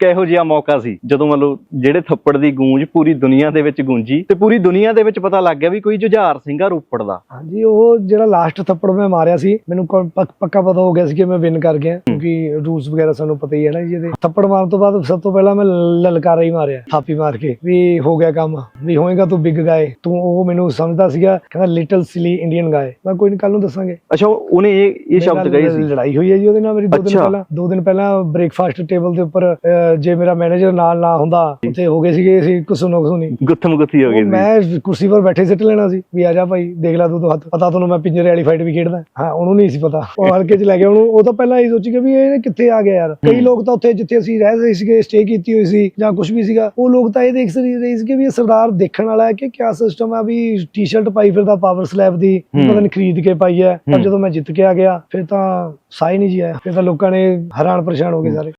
ਕਿਹੋ ਜਿਹਾ ਮੌਕਾ ਸੀ? ਜਦੋਂ ਮਤਲਬ ਜਿਹੜੇ ਥੱਪੜ ਦੀ ਗੂੰਜ ਪੂਰੀ ਦੁਨੀਆ ਦੇ ਵਿੱਚ ਗੂੰਜੀ ਤੇ ਪੂਰੀ ਦੁਨੀਆ ਦੇ ਵਿੱਚ ਪਤਾ ਲੱਗ ਗਿਆ ਵੀ ਕੋਈ ਜੁਝਾਰ ਸਿੰਘ ਆ ਰੋਪੜ ਦਾ। ਹਾਂਜੀ ਉਹ ਜਿਹੜਾ ਲਾਸਟ ਥੱਪੜ ਮੈਂ ਮਾਰਿਆ ਸੀ ਮੈਨੂੰ ਪੱਕ- ਪਤਾ ਹੋ ਗਿਆ ਸੀ ਕਿ ਮੈਂ ਵਿਨ ਕਰ ਗਿਆ ਕਿਉਂਕਿ ਰੂਲਸ ਵਗੈਰਾ ਸਾਨੂੰ ਪਤਾ ਹੀ ਹੈ ਨਾ ਜੀ ਇਹਦੇ। ਥੱਪੜ ਮਾਰਨ ਤੋਂ ਬਾਅਦ ਸਭ ਤੋਂ ਪਹਿਲਾਂ ਮੈਂ ਲਲਕਾਰਾ ਹੀ ਮਾਰਿਆ ਥਾਪੀ ਮਾਰ ਕੇ ਵੀ ਹੋ ਗਿਆ ਕੰਮ ਵੀ ਹੋਏਗਾ ਤੂੰ ਬਿਗ ਗਾਏ ਤੂੰ ਉਹ ਮੈਨੂੰ ਸਮਝਦਾ ਸੀਗਾ ਕਹਿੰਦਾ ਲਿਟਲ ਸਿਲੀ ਇੰਡੀਅਨ ਗਾਏ ਮੈਂ ਕੋਈ ਨਹੀਂ ਕੱਲ ਨੂੰ ਦੱਸਾਂਗੇ। ਅੱਛਾ ਉਹਨੇ ਇਹ ਇਹ ਸ਼ਬਦ ਕਹੇ ਸੀ। ਲੜਾਈ ਹੋਈ ਹੈ ਜੀ ਉਹਦੇ ਨਾਲ ਮੇਰੀ ਦੋ ਦਿਨ ਅੱਛਾ। ਪਹਿਲਾਂ ਦੋ ਦਿਨ ਪਹਿਲਾਂ ਬ੍ਰੇਕਫਾਸਟ ਟੇਬਲ ਦੇ ਉੱਪਰ ਜੇ ਮੇਰਾ ਮੈਨੇਜਰ ਨਾਲ ਨਾ ਹੁੰਦਾ ਉੱਥੇ ਹੋ ਗਏ ਸੀਗੇ ਅਸੀਂ ਕੁਸੁਨੋ ਕੁਸੁਨੀ ਗੁੱਥਮ ਗੁੱਥੀ ਹੋ ਗਈ ਸੀ। ਮੈਂ ਕੁਰਸੀ 'ਤੇ ਬੈਠੇ ਸਿੱਟ ਲੈਣਾ ਸੀ ਵੀ ਆ ਜਾ ਭਾਈ ਦੇਖ ਲੈ ਤੂੰ ਤਾਂ ਹੱਥ ਪਤਾ ਤੁਹਾਨੂੰ ਮੈਂ ਪਿੰਜਰੇ ਵਾਲੀ ਫਾਈਟ ਵੀ ਖੇਡਦਾ। ਹਾਂ ਉਹਨੂੰ ਨਹੀਂ ਸੀ ਪਤਾ। ਉਹ ਹਲਕੇ 'ਚ ਲੈ ਗਿਆ ਉਹਨੂੰ। ਉਹ ਤਾਂ ਪਹਿਲਾਂ ਹੀ ਸੋਚੀ ਕਿ ਵੀ ਇਹ ਕਿੱਥੇ ਆ ਗਿਆ ਯਾਰ। ਕਈ ਲੋਕ ਤਾਂ ਉੱਥੇ ਜਿੱਥੇ ਅਸੀਂ ਰਹਿ ਰਹੇ ਸੀਗੇ ਸਟੇ ਕੀਤੀ ਹੋਈ ਸੀ ਜਾਂ ਕੁਝ ਵੀ ਸੀਗਾ ਉਹ ਲੋਕ ਤਾਂ ਇਹ ਦੇਖ ਰਹੇ ਸੀ ਕਿ ਵੀ ਇਹ ਸਰਦਾਰ ਦੇਖਣ ਵਾਲਾ ਹੈ ਕਿ ਕਿਆ ਸਿਸਟਮ ਹੈ ਵੀ ਟੀ-ਸ਼ਰਟ ਪਾਈ ਫਿਰਦਾ ਪਾਵਰ ਸਲੈਬ ਦੀ। ਪਤਾ ਨਹੀਂ ਖਰੀਦ ਕੇ ਪਾਈ ਹੈ। ਪਰ। ਜਦੋਂ ਮੈਂ ਜਿੱਤ ਕੇ ਆ ਗਿਆ ਫਿਰ ਤਾਂ ਸਾਈ ਨਹੀਂ ਜੀ ਆਇਆ। ਫਿਰ ਤਾਂ ਲੋਕਾਂ ਨੇ ਹੈਰਾਨ ਪਰੇਸ਼ਾਨ ਹੋ ਗਏ ਸਾਰੇ।